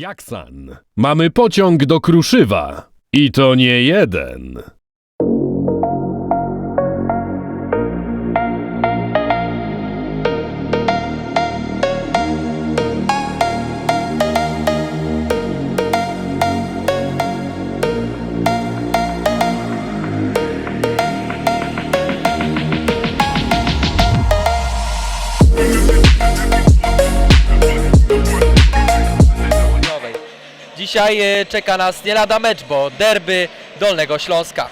Jaksan. Mamy pociąg do Kruszywa. I to nie jeden. Dzisiaj e, czeka nas nie lada mecz, bo derby Dolnego Śląska.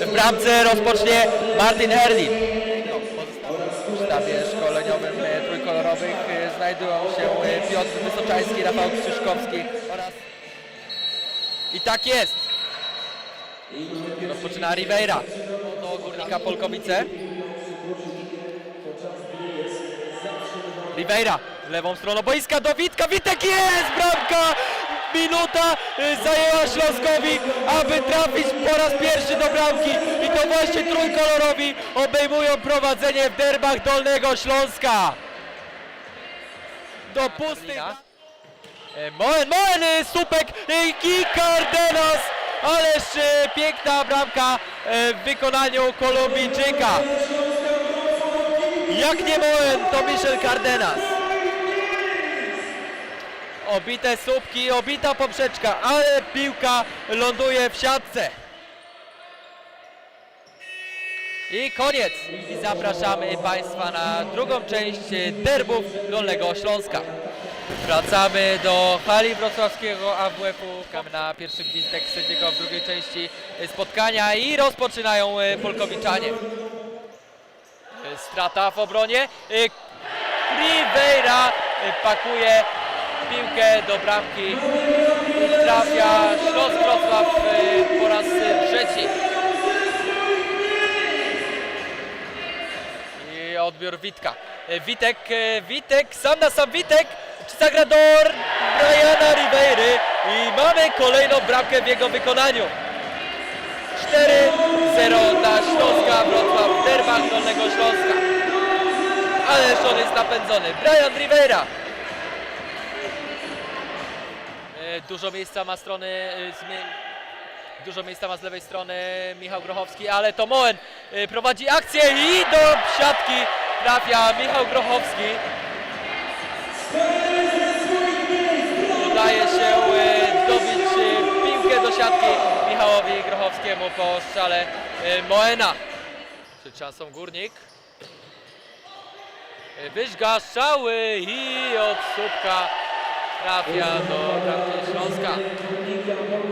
W bramce rozpocznie Martin Erlin. W sztabie szkoleniowym e, trójkolorowych e, znajdują się Piotr Wysoczański, Rafał Krzyżkowski oraz... I tak jest! Rozpoczyna Ribeira do Górnika Polkowice. Ribeira lewą stroną boiska do Witka. Witek jest! Bramka! Minuta y, zajęła Śląskowi, aby trafić po raz pierwszy do bramki. I to właśnie trójkolorowi obejmują prowadzenie w derbach Dolnego Śląska. Do pustych... E, Moen, Moen, e, Supek e, i Cardenas! Ależ piękna bramka w wykonaniu Kolumbijczyka. Jak nie Moen, to Michel Cardenas. Obite słupki, obita poprzeczka, ale piłka ląduje w siatce. I koniec. I zapraszamy Państwa na drugą część derbów Dolnego Śląska. Wracamy do hali wrocławskiego AWF-u. Czekamy na pierwszy gwizdek sędziego w drugiej części spotkania i rozpoczynają e, Polkowiczanie. E, Strata w obronie. E, Ribeira e, pakuje piłkę do bramki trafia Śląsk Wrocław po raz trzeci. I odbiór Witka. Witek, Witek, sam na sam Witek. Czy zagra do Briana Ribeiry i mamy kolejną bramkę w jego wykonaniu. 4-0 dla Śląska Wrocław w derbach Dolnego Śląska. Ależ on jest napędzony. Brian Rivera. E, Dużo miejsca ma strony e, Dużo miejsca ma z lewej strony Michał Grochowski, ale to Moen e, prowadzi akcję i do siatki trafia Michał Grochowski. Udaje się dobić piłkę do siatki Michałowi Grochowskiemu po strzale Moena. Przed szansą Górnik. Wyżga strzały i od słupka trafia do Śląska.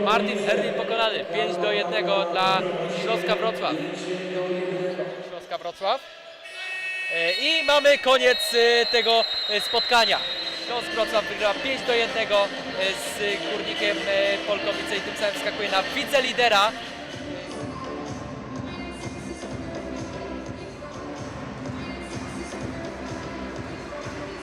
Martin Erlin pokonany 5 do 1 dla Śląska Wrocław. Śląska Wrocław. E, I mamy koniec e, tego e, spotkania. Śląsk Wrocław wygra 5 do 1 e, z Górnikiem Polkowice i tym samym skakuje na wicelidera